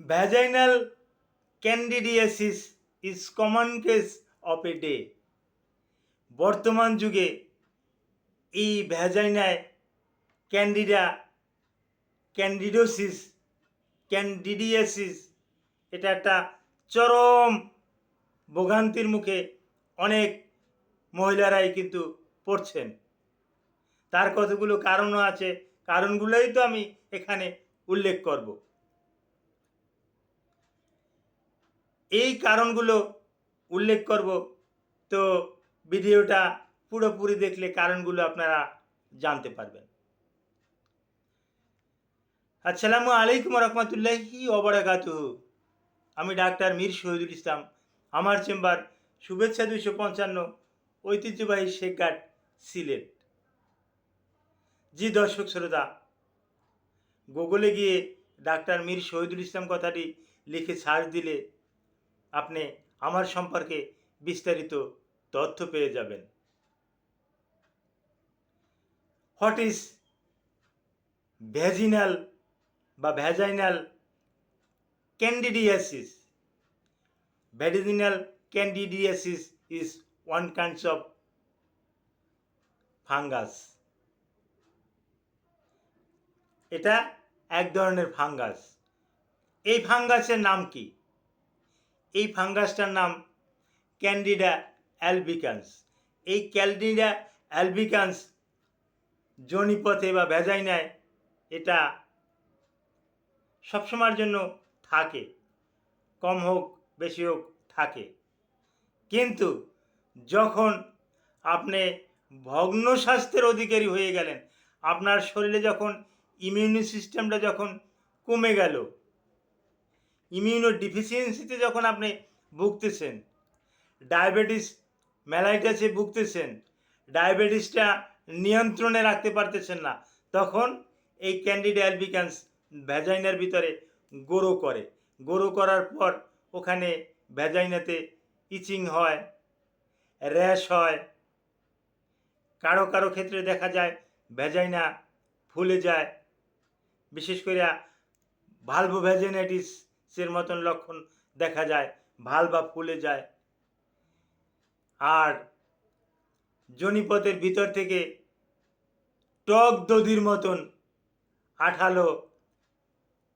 vaginal candidiasis is common case of a day. বর্তমান যুগে এই ভ্যাজাইনায় ক্যান্ডিডা ক্যান্ডিডোসিস ক্যান্ডিডিয়াসিস এটা একটা চরম ভোগান্তির মুখে অনেক মহিলারাই কিন্তু পড়ছেন। তার কতগুলো কারণও আছে, কারণগুলোই তো আমি এখানে উল্লেখ করব। এই কারণগুলো উল্লেখ করব। তো ভিডিওটা পুরোপুরি দেখলে কারণগুলো আপনারা জানতে পারবেন। আসসালামু আলাইকুম রহমতুল্লাহি ওবরাকাতু আমি ডাক্তার মীর শহীদুল ইসলাম। আমার চেম্বার শুভেচ্ছা দুইশো পঞ্চান্ন ঐতিহ্যবাহী শেখঘাট সিলেট। জি দর্শক শ্রোতা, গুগলে গিয়ে ডাক্তার মীর শহীদুল ইসলাম কথাটি লিখে সার্চ দিলে আপনি আমার সম্পর্কে বিস্তারিত তথ্য পেয়ে যাবেন। হোয়াট ইজ ভ্যাজিনাল বা vaginal candidiasis vaginal candidiasis is one kinds of fungus এটা এক ধরনের ফাঙ্গাস এই ফাঙ্গাসের নাম কি? এই ফাঙ্গাসটার নাম ক্যান্ডিডা অ্যালবিকান্স। এই ক্যান্ডিডা অ্যালবিকান্স জনিপথে বা ভেজাইনায় এটা সবসময়ের জন্য থাকে। কম হোক, বেশি হোক, থাকে। কিন্তু যখন আপনি ভগ্ন স্বাস্থ্যের অধিকারী হয়ে গেলেন, আপনার শরীরে যখন ইমিউনি সিস্টেমটা যখন কমে গেল ইমিউনো ডিফিসিয়েন্সিতে যখন আপনি ভুগতেছেন ডায়াবেটিস ম্যালাইটাসে ভুগতেছেন ডায়াবেটিসটা নিয়ন্ত্রণে রাখতে পারতেছেন না, তখন এই ক্যান্ডিড অ্যালবিকান্স ভ্যাজাইনার ভিতরে গোরো করে। গোরো করার পর ওখানে ভ্যাজাইনাতে ইচিং হয় র্যাশ হয়। কারও কারও ক্ষেত্রে দেখা যায় ভ্যাজাইনা ফুলে যায়। বিশেষ করে ভালভো ভ্যাজাইনাইটিসের মতন লক্ষণ দেখা যায়, ভালো বা ফুলে যায়। আর জনিপথের ভিতর থেকে টক দধির মতন আঠালো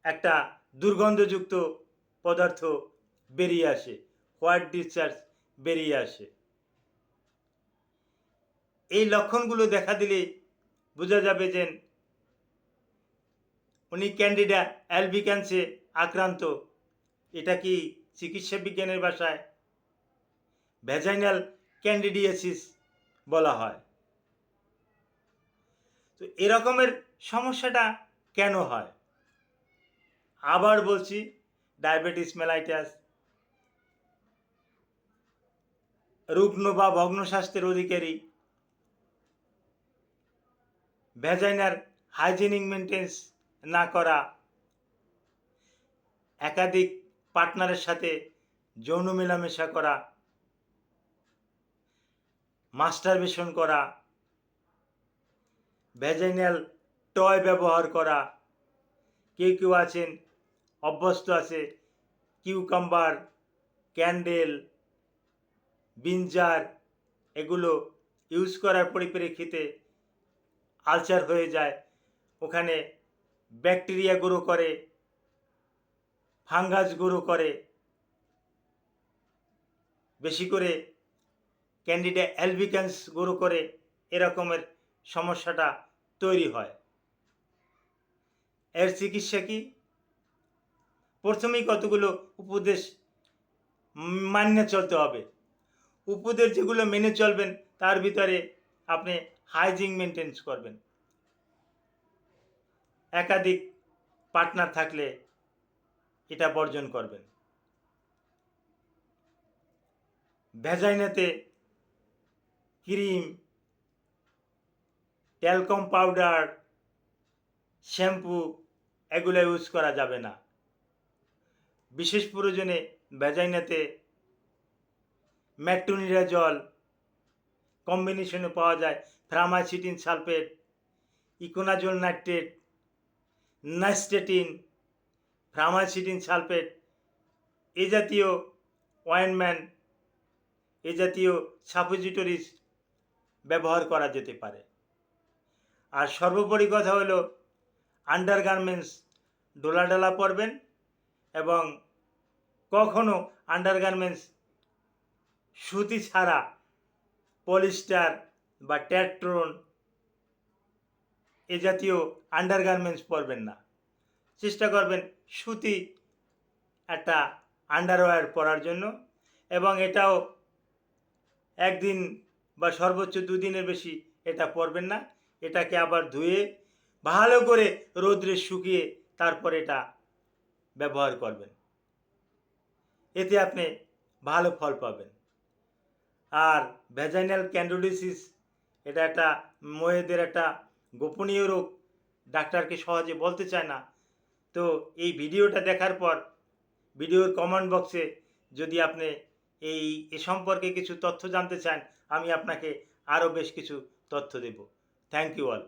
একটা দুর্গন্ধযুক্ত পদার্থ বেরিয়ে আসে, হোয়াইট ডিসচার্জ বেরিয়ে আসে। এই লক্ষণগুলো দেখা দিলে বোঝা যাবে যে উনি ক্যান্ডিডা অ্যালবিক্যান্সে আক্রান্ত। এটা কি চিকিৎসা বিজ্ঞানের ভাষায়? ভ্যাজাইনাল ক্যান্ডিডিয়াসিস বলা হয়। তো এরকমের সমস্যাটা কেন হয়? আবার বলছি, ডায়াবেটিস মেলাইটাস। রুগ্ন বা ভগ্ন স্বাস্থ্যের অধিকারী ভ্যাজাইনার হাইজেনিক মেনটেন্স না করা। একাধিক পার্টনারের সাথে যৌন মেলামেশা করা, মাস্টারবেশন করা ভ্যাজাইনাল টয় ব্যবহার করা, কেউ কেউ আছেন, অভ্যস্ত আছে কিউকাম্বার ক্যান্ডেল বিঞ্জার এগুলো ইউজ করার পরিপ্রেক্ষিতে আলসার হয়ে যায়। ওখানে ব্যাকটেরিয়া গ্রো করে ফাঙ্গাস গ্রো করে। বেশি করে ক্যান্ডিডা অ্যালবিকান্স গ্রো করে এরকমের সমস্যাটা তৈরি হয়। এর চিকিৎসা কি? প্রথমেই কতগুলো উপদেশ মান্য চলতে হবে। উপদেশ যেগুলো মেনে চলবেন, তার ভিতরে আপনি হাইজিন মেনটেন্স করবেন। একাধিক পার্টনার থাকলে এটা বর্জন করবেন। ভেজাইনাতে ক্রিম, ট্যালকম পাউডার, শ্যাম্পু, এগুলো ইউজ করা যাবে না। বিশেষ প্রয়োজনে ভেজাইনাতে ম্যাট্রোনিরা জল, কম্বিনেশনে পাওয়া যায় framycetin sulphate, econazole nitrate, nystatin framycetin sulphate এ জাতীয় অয়েনম্যান্ট এ জাতীয় সাপোজিটরিজ ব্যবহার করা যেতে পারে। আর সর্বোপরি কথা হলো, আন্ডারগার্মেন্টস ডোলাডালা পরবেন এবং কখনো আন্ডারগার্মেন্টস সুতি ছাড়া পলিস্টার বা ট্যাট্রন এ জাতীয় আন্ডারগার্মেন্টস পরবেন না। চেষ্টা করবেন সুতি একটা আন্ডারওয়্যার পরার জন্য এবং এটাও একদিন বা সর্বোচ্চ দুদিনের বেশি এটা পরবেন না। এটাকে আবার ধুয়ে ভালো করে রৌদ্রে শুকিয়ে তারপর এটা ব্যবহার করবেন। এতে আপনি ভালো ফল পাবেন। আর ভ্যাজাইনাল ক্যান্ডোডিসিস এটা একটা মহিলাদের একটা গোপনীয় রোগ। ডাক্তারকে সহজে বলতে চায় না। তো এই ভিডিওটা দেখার পর ভিডিওর কমেন্ট বক্সে যদি আপনি এই, এ সম্পর্কে কিছু তথ্য জানতে চান, আমি আপনাকে আরও বেশ কিছু তথ্য দেব। Thank you all